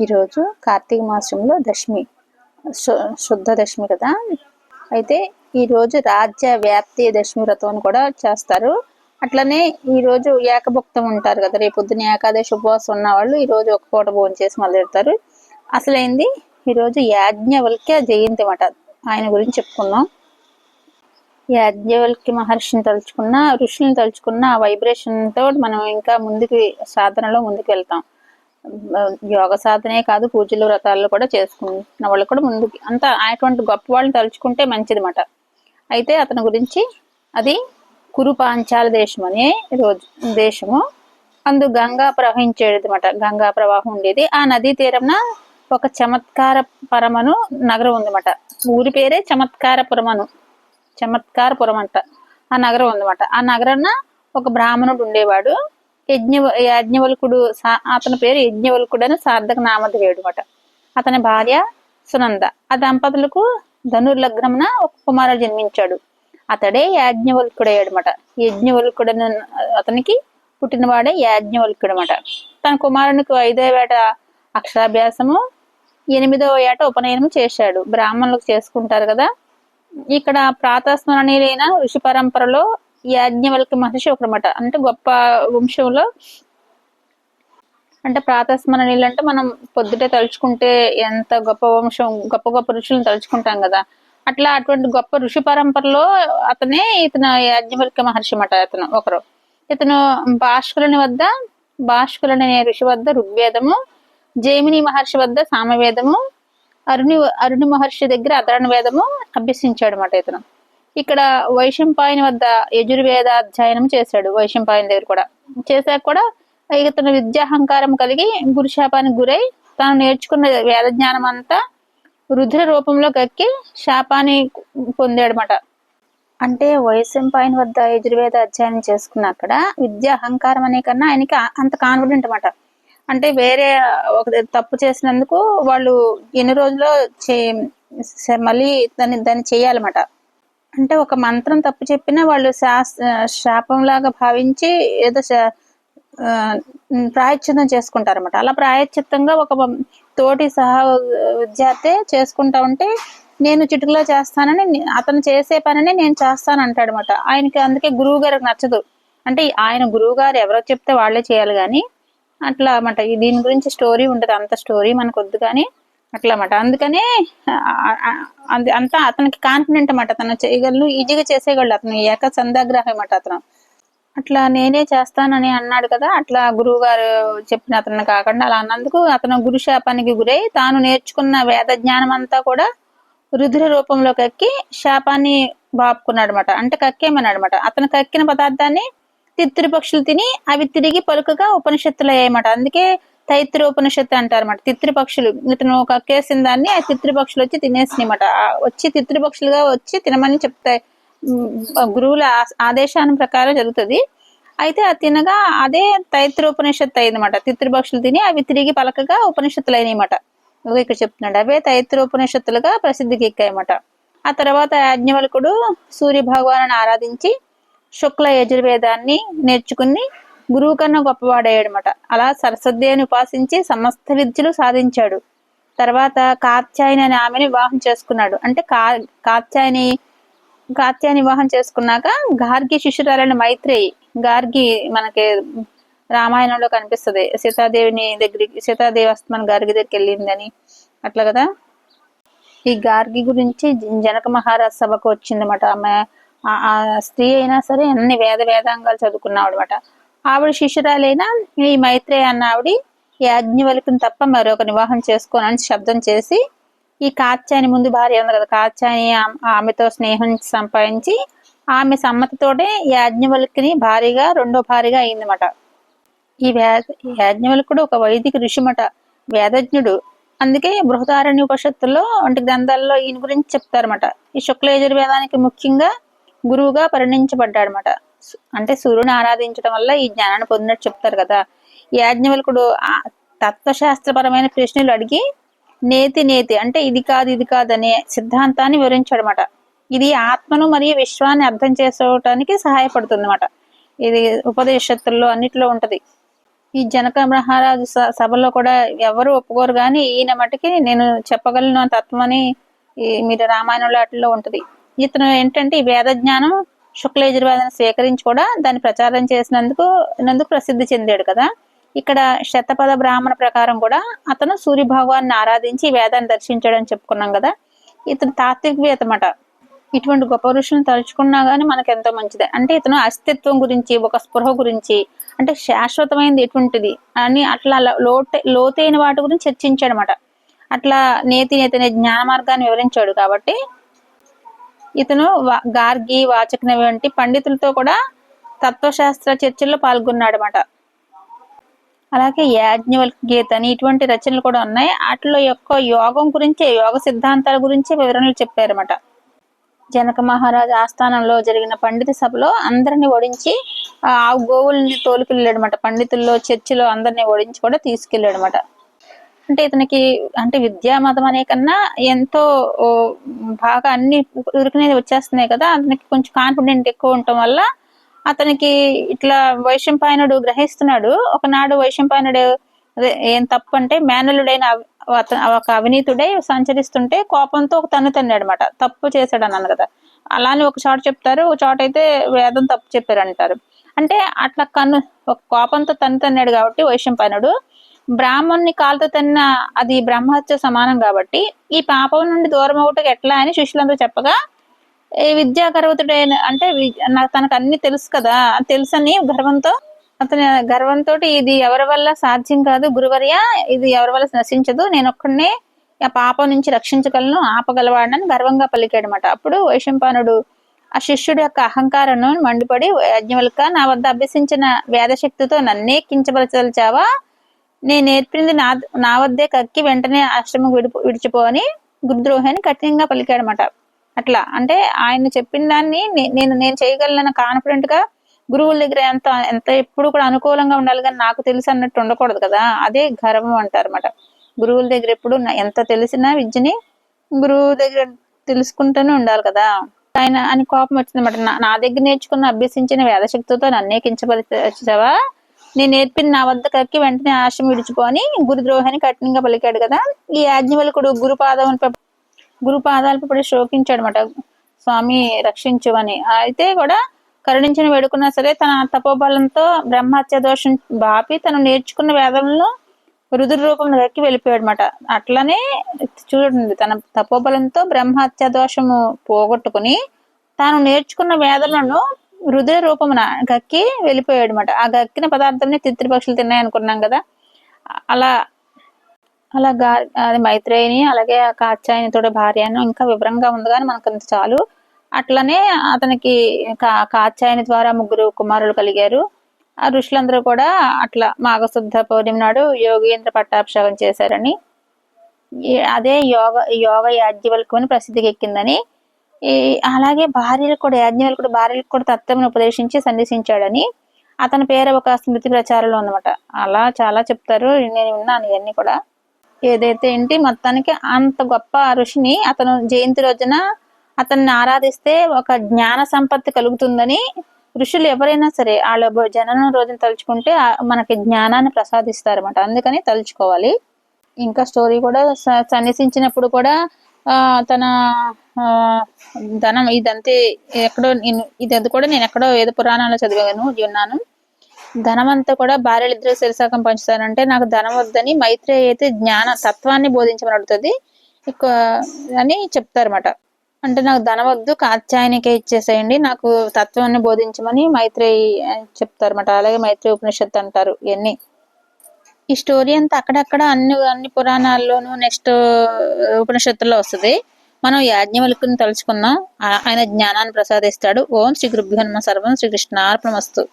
ఈరోజు కార్తీక మాసంలో దశమి శు- శుద్ధ దశమి కదా. అయితే ఈరోజు రాజ్య వ్యాప్తి దశమి వ్రతం అని కూడా చేస్తారు. అట్లనే ఈరోజు ఏకభుక్తం ఉంటారు కదా. రేపు పొద్దున ఏకాదశి ఉపవాసం ఉన్న వాళ్ళు ఈరోజు ఒక పూట భోజనం చేసి మొదలెడతారు అసలైంది ఈరోజు యాజ్ఞవల్క్య జయంతి అన్నమాట. ఆయన గురించి చెప్పుకుందాం. యాజ్ఞవల్క్య మహర్షిని తలుచుకున్న ఋషుల్ని తలుచుకున్న ఆ వైబ్రేషన్తో మనం ఇంకా ముందుకు సాధనలో ముందుకు వెళ్తాం. యోగ సాధనే కాదు పూజలు వ్రతాలు కూడా చేసుకున్న వాళ్ళు కూడా ముందుకి. అంత అటువంటి గొప్ప వాళ్ళని తలుచుకుంటే మంచిది అయితే అతని గురించి అది కురు పాంచాల దేశం అనే రోజు దేశము. అందు గంగా ప్రవహించేది గంగా ప్రవాహం ఉండేది. ఆ నదీ తీరంన ఒక చమత్కార పరమను నగరం ఉందన్నమాట. ఊరి పేరే చమత్కారపురమను. చమత్కారపురం అంట. ఆ నగరం ఉందన్నమాట. ఆ నగరాన ఒక బ్రాహ్మణుడు ఉండేవాడు. యజ్ఞ యాజ్ఞవల్కుడు అతని పేరు యజ్ఞవల్కుడు అని సార్థక నామధేయుడు అనమాట అతని భార్య సునంద. ఆ దంపతులకు ధనుర్లగ్నమున ఒక కుమారుడు జన్మించాడు. అతడే యాజ్ఞవల్కుడయ్యాడు అనమాట యజ్ఞవల్కుడు అతనికి పుట్టినవాడే యాజ్ఞవల్కుడు అనమాట తన కుమారునికి ఐదో ఏట అక్షరాభ్యాసము ఎనిమిదవ ఏట ఉపనయనం చేశాడు. బ్రాహ్మణులకు చేసుకుంటారు కదా. ఇక్కడ ప్రాతస్మరణీయులైన ఋషి పరంపరలో యాజ్ఞవల్క మహర్షి ఒకరమాట అంటే గొప్ప వంశంలో అంటే ప్రాతస్మరణీయులు అంటే మనం పొద్దుటే తలుచుకుంటే ఎంత గొప్ప వంశం గొప్ప గొప్ప ఋషులను తలుచుకుంటాం కదా. అట్లా అటువంటి గొప్ప ఋషి పరంపరలో అతనే ఇతను యాజ్ఞవల్క మహర్షి అన్నమాట అతను ఒకరు. ఇతను భాష్కులని వద్ద భాష్కులనే ఋషి వద్ద ఋగ్వేదము జైమిని మహర్షి వద్ద సామవేదము అరుణి అరుణి మహర్షి దగ్గర అదరణ వేదము అభ్యసించాడు అన్నమాట ఇతను. ఇక్కడ వైశంపాయని వద్ద యజుర్వేద అధ్యయనం చేశాడు వైశంపాయని దగ్గర కూడా. చేశాక కూడా ఇతను విద్యాహంకారం కలిగి గురుశాపానికి గురై తాను నేర్చుకున్న వేద జ్ఞానం అంతా రుద్ర రూపంలో కక్కి శాపాన్ని పొందాడనమాట అంటే వైశంపాయని వద్ద యజుర్వేద అధ్యయనం చేసుకున్న అక్కడ విద్య అహంకారం అనే కన్నా ఆయనకి అంత కాన్ఫిడెంట్ అన్నమాట. అంటే వేరే ఒక తప్పు చేసినందుకు వాళ్ళు ఎన్ని రోజుల్లో చే మళ్ళీ దాన్ని దాన్ని చేయాలన్నమాట. అంటే ఒక మంత్రం తప్పు చెప్పినా వాళ్ళు శాస్ శాపంలాగా భావించి ఏదో శా- చేసుకుంటారు అనమాట చేసుకుంటారన్నమాట. అలా ప్రాయశ్చిత్తంగా ఒక తోటి సహా విద్యార్థి చేసుకుంటా ఉంటే నేను చిటుకులో చేస్తానని అతను చేసే పనిని నేను చేస్తాను అంటాడనమాట ఆయనకి అందుకే గురువు గారికి నచ్చదు. అంటే ఆయన గురువు గారు ఎవరో చెప్తే వాళ్ళే చేయాలి కానీ అట్లా అనమాట దీని గురించి స్టోరీ ఉంటుంది అంత స్టోరీ మనకు వద్దు కానీ అట్లా అన్నమాట అందుకనే అంతా అతనికి కాన్ఫిడెంట్ అన్నమాట. తను చేయగలను ఈజీగా చేసేయగలడు అతను. ఏక చందాగ్రహం అన్నమాట అతను. అట్లా నేనే చేస్తానని అన్నాడు కదా అట్లా గురువు గారు చెప్పిన అతను కాకుండా అలా అన్నందుకు అతను గురు శాపానికి గురై తాను నేర్చుకున్న వేద జ్ఞానం అంతా కూడా రుద్ర రూపంలో కక్కి శాపాన్ని బాపుకున్నాడు అనమాట అంటే కక్కేమన్నాడు అనమాట అతను కక్కిన పదార్థాన్ని తిత్తిరి పక్షులు తిని అవి తిరిగి పలుకగా ఉపనిషత్తులు అయ్యాయన్నమాట అందుకే తైత్రోపనిషత్తు అంటారన్నమాట. తిత్రి పక్షులు ఇతను కక్కేసిన దాన్ని ఆ తిత్రి పక్షులు వచ్చి తినేసినమాట వచ్చి తిత్రి పక్షులుగా వచ్చి తినమని చెప్తాయి. గురువుల ఆదేశాన్ని ప్రకారం జరుగుతుంది. అయితే అది తినగా అదే తైత్రోపనిషత్తు అయిందన్నమాట. తిత్రిపక్షులు తిని అవి తిరిగి పలకగా ఉపనిషత్తులు అయినాయన్నమాట ఇక్కడ చెప్తున్నాడు. అవే తైత్రోపనిషత్తులుగా ప్రసిద్ధికి ఎక్కాయన్నమాట. ఆ తర్వాత యాజ్ఞవల్కుడు సూర్య భగవాను ఆరాధించి శుక్ల యజుర్వేదాన్ని నేర్చుకుని గురువు కన్నా గొప్పవాడయ్యాడనమాట అలా సరస్వతిని ఉపాసించి సమస్త విద్యలు సాధించాడు. తర్వాత కాత్యాయని అనే ఆమెని వివాహం చేసుకున్నాడు. అంటే కా కాత్యాయని కాత్యాయని వివాహం చేసుకున్నాక గార్గి శిష్యురాలైన మైత్రేయి గార్గి మనకి రామాయణంలో కనిపిస్తది. సీతాదేవిని దగ్గరికి సీతాదేవి అస్తమాన్ గార్గి దగ్గరికి వెళ్ళిందని. అట్లా కదా? ఈ గార్గి గురించి జనక మహారాజ్ సభకు వచ్చిందన్నమాట. ఆమె ఆ- స్త్రీ అయినా సరే అన్ని వేద వేదాంగాలు చదువుకున్నావు అనమాట ఆవిడ శిష్యురాలైన ఈ మైత్రేయ అన్న ఆవిడ యాజ్ఞవల్కుని తప్ప మరొక వివాహం చేసుకోనని శబ్దం చేసి ఈ కాత్యాయని ముందు భార్య ఉంది కదా కాత్యాయని ఆమెతో స్నేహం సంపాదించి ఆమె సమ్మతితోటే యాజ్ఞవల్కిని భారీగా రెండో భారీగా అయిందన్నమాట. ఈ వేద యాజ్ఞవల్కుడు ఒక వైదిక ఋషిమట వేదజ్ఞుడు. అందుకే బృహదారణ్య ఉపనిషత్తుల్లో వంటి గ్రంథాల్లో ఈయన గురించి చెప్తారన్నమాట. ఈ శుక్ల యజుర్వేదానికి ముఖ్యంగా గురువుగా పరిణించబడ్డాడనమాట అంటే సూర్యుని ఆరాధించడం వల్ల ఈ జ్ఞానాన్ని పొందినట్టు చెప్తారు కదా. యాజ్ఞవల్కుడు తత్వశాస్త్రపరమైన ప్రశ్నలు అడిగి నేతి నేతి అంటే ఇది కాదు ఇది కాదు అనే సిద్ధాంతాన్ని వివరించాడనమాట ఇది ఆత్మను మరియు విశ్వాన్ని అర్థం చేసుకోవటానికి సహాయపడుతుంది అనమాట ఇది ఉపదేశత్తుల్లో అన్నిట్లో ఉంటది. ఈ జనక మహారాజు స- సభలో కూడా ఎవరు ఒప్పుకోరు కానీ ఈయన మటుకి నేను చెప్పగలను తత్వమని మీరు రామాయణంలో వాటిలో ఉంటది. ఇతను ఏంటంటే ఈ వేద జ్ఞానం శుక్ల యజుర్వేదాన్ని స్వీకరించి కూడా దాన్ని ప్రచారం చేసినందుకు నందుకు ప్రసిద్ధి చెందాడు కదా. ఇక్కడ శతపద బ్రాహ్మణ ప్రకారం కూడా అతను సూర్య భగవాన్ని ఆరాధించి వేదాన్ని దర్శించాడని చెప్పుకున్నాం కదా. ఇతను తాత్వికవేత్త మాట ఇటువంటి గొప్ప ఋషులను తలుచుకున్నా కానీ మనకు ఎంతో మంచిదే. అంటే ఇతను అస్తిత్వం గురించి ఒక స్పృహ గురించి అంటే శాశ్వతమైనది ఎటువంటిది అని అట్లా లో- లోతే లోతైన వాటి గురించి చర్చించాడు అనమాట అట్లా నేతి నేతనే జ్ఞాన మార్గాన్ని వివరించాడు కాబట్టి ఇతను గార్గి వాచకన వంటి పండితులతో కూడా తత్వశాస్త్ర చర్చల్లో పాల్గొన్నాడు అనమాట అలాగే యాజ్ఞవల్క గీత అని ఇటువంటి రచనలు కూడా ఉన్నాయి. వాటిలో యొక్క యోగం గురించి యోగ సిద్ధాంతాల గురించి వివరణలు చెప్పారన్నమాట. జనక మహారాజు ఆస్థానంలో జరిగిన పండిత సభలో అందరిని ఓడించి ఆ గోవుల్ని తోలుకెళ్ళాడనమాట పండితుల్లో చర్చిలో అందరిని ఓడించి కూడా తీసుకెళ్ళాడనమాట అంటే ఇతనికి అంటే విద్యా మతం అనే కన్నా ఎంతో ఓ, బాగా అన్ని ఉరికినది వచ్చేస్తున్నాయి కదా అతనికి కొంచెం కాన్ఫిడెంట్ ఎక్కువ ఉండటం వల్ల అతనికి ఇట్లా వైశంపాయనుడు గ్రహిస్తున్నాడు. ఒకనాడు వైశంపాయనుడు ఏం తప్పు అంటే మేనలుడైన ఒక అవినీతుడై సంచరిస్తుంటే కోపంతో ఒక తన్ను తన్నాడనమాట తప్పు చేశాడు అన్నాను కదా. అలానే ఒక చోట చెప్తారు ఒక చోట అయితే వేదం తప్పు చెప్పారు అంటారు అంటే అట్లా కన్ను ఒక కోపంతో తన్ను తన్నాడు కాబట్టి వైశంపాయనుడు బ్రాహ్మణ్ణి కాలుతో తన్న అది బ్రహ్మహత్య సమానం కాబట్టి ఈ పాపం నుండి దూరం అవుటకు ఎట్లా అని శిష్యులందరూ చెప్పగా విద్యా గర్వతుడైన అంటే తనకు అన్ని తెలుసు కదా తెలుసని గర్వంతో అతని గర్వంతో ఇది ఎవరి వల్ల సాధ్యం కాదు గురువర్య ఇది ఎవరి వల్ల నశించదు నేను ఒక్కడనే ఆ పాపం నుంచి రక్షించగలను ఆపగలవాడని గర్వంగా పలికాడు అనమాట అప్పుడు వైశంపానుడు ఆ శిష్యుడి యొక్క అహంకారం మండిపడి యజ్ఞవల్క నా వద్ద అభ్యసించిన వేదశక్తితో నన్నే కించపరచదలిచావా? నేను నేర్పింది నా నా వద్దే కక్కి వెంటనే ఆశ్రమం విడిపో విడిచిపోని గురుద్రోహాన్ని కఠినంగా పలికాడనమాట అట్లా. అంటే ఆయన చెప్పిన దాన్ని నేను నేను చేయగలను కాన్ఫిడెంట్గా గురువుల దగ్గర ఎంత ఎంత ఎప్పుడు కూడా అనుకూలంగా ఉండాలి కానీ నాకు తెలుసు అన్నట్టు ఉండకూడదు కదా. అదే గర్వం అంటారన్నమాట. గురువుల దగ్గర ఎప్పుడు ఎంత తెలిసినా విద్యని గురువు దగ్గర తెలుసుకుంటూనే ఉండాలి కదా. ఆయన అని కోపం వచ్చిందన్నమాట. నా- నా దగ్గర నేర్చుకున్న అభ్యసించిన వేదశక్తితో నన్నే కించపరిచావా నేను నేర్పిన నా వద్ద కక్కి వెంటనే ఆశ్రమం విడిచిపోని గురుద్రోహాన్ని కఠినంగా పలికాడు కదా. ఈ యాజ్ఞవల్కుడు గురుపాదం గురుపాదాలపై పడి శోకించాడు అనమాట స్వామి రక్షించు అని అయితే కూడా కరుణించిన వేడుకున్నా సరే తన తపోబలంతో బ్రహ్మహత్య దోషం బాపి తను నేర్చుకున్న వేదంలో రుద్ర రూపంలో దక్కి వెళ్ళిపోయాడు అనమాట అట్లనే చూడండి తన తపోబలంతో బ్రహ్మహత్య దోషము పోగొట్టుకుని తాను నేర్చుకున్న వేదలను రుద్ర రూపమున గక్కి వెళ్ళిపోయాడు అనమాట ఆ గక్కిన పదార్థంని తిత్తిరి పక్షులు తిన్నాయి అనుకున్నాం కదా. అలా అలా గా అది మైత్రేయిని అలాగే ఆ కాత్యాయనితో భార్యను ఇంకా వివరంగా ఉంది కానీ మనకు అంత చాలు. అట్లనే అతనికి కా కాచాయని ద్వారా ముగ్గురు కుమారులు కలిగారు. ఆ ఋషులందరూ కూడా అట్లా మాఘశుద్ధ పౌర్ణమి నాడు యోగేంద్ర పట్టాభిషేకం చేశారని. అదే యోగ యోగ యాజ్ఞవల్కం అని ప్రసిద్ధికి ఎక్కిందని అలాగే భార్యలు కూడా యాజ్ఞవల్కుడు భార్యలకు కూడా తత్వమును ఉపదేశించి సన్నిసించాడని అతని పేరు ఒక స్మృతి ప్రచారంలో ఉందన్నమాట. అలా చాలా చెప్తారు నేను విన్నాను ఇవన్నీ కూడా. ఏదైతే ఏంటి మొత్తానికి అంత గొప్ప ఋషిని అతను జయంతి రోజున అతన్ని ఆరాధిస్తే ఒక జ్ఞాన సంపత్తి కలుగుతుందని ఋషులు ఎవరైనా సరే వాళ్ళ జననం రోజున తలుచుకుంటే మనకి జ్ఞానాన్ని ప్రసాదిస్తారన్నమాట. అందుకని తలుచుకోవాలి. ఇంకా స్టోరీ కూడా స- సన్నిసించినప్పుడు కూడా ఆ తన ధనం ఇదంతే ఎక్కడో నేను ఇది అది కూడా నేను ఎక్కడో ఏదో పురాణాల్లో చదివాను విన్నాను ధనం అంతా కూడా భార్యలిద్దరూ శిరసాకం పంచుతారంటే నాకు ధనం వద్దని మైత్రేయి అయితే జ్ఞాన తత్వాన్ని బోధించమని అడుగుతుంది ఇక అని చెప్తారన్నమాట. అంటే నాకు ధనం వద్దు కాత్యాయనికే ఇచ్చేసేయండి నాకు తత్వాన్ని బోధించమని మైత్రేయి చెప్తారన్నమాట. అలాగే మైత్రేయి ఉపనిషత్తు అంటారు ఇవన్నీ. ఈ స్టోరీ అంతా అక్కడక్కడ అన్ని అన్ని పురాణాల్లోనూ నెక్స్ట్ ఉపనిషత్తుల్లో వస్తుంది. మనం యాజ్ఞవల్కుని తలుచుకున్నాం. ఆ- ఆయన జ్ఞానాన్ని ప్రసాదిస్తాడు. ఓం శ్రీ గురుభ్యో నమ సర్వం శ్రీ కృష్ణార్పణమస్తు.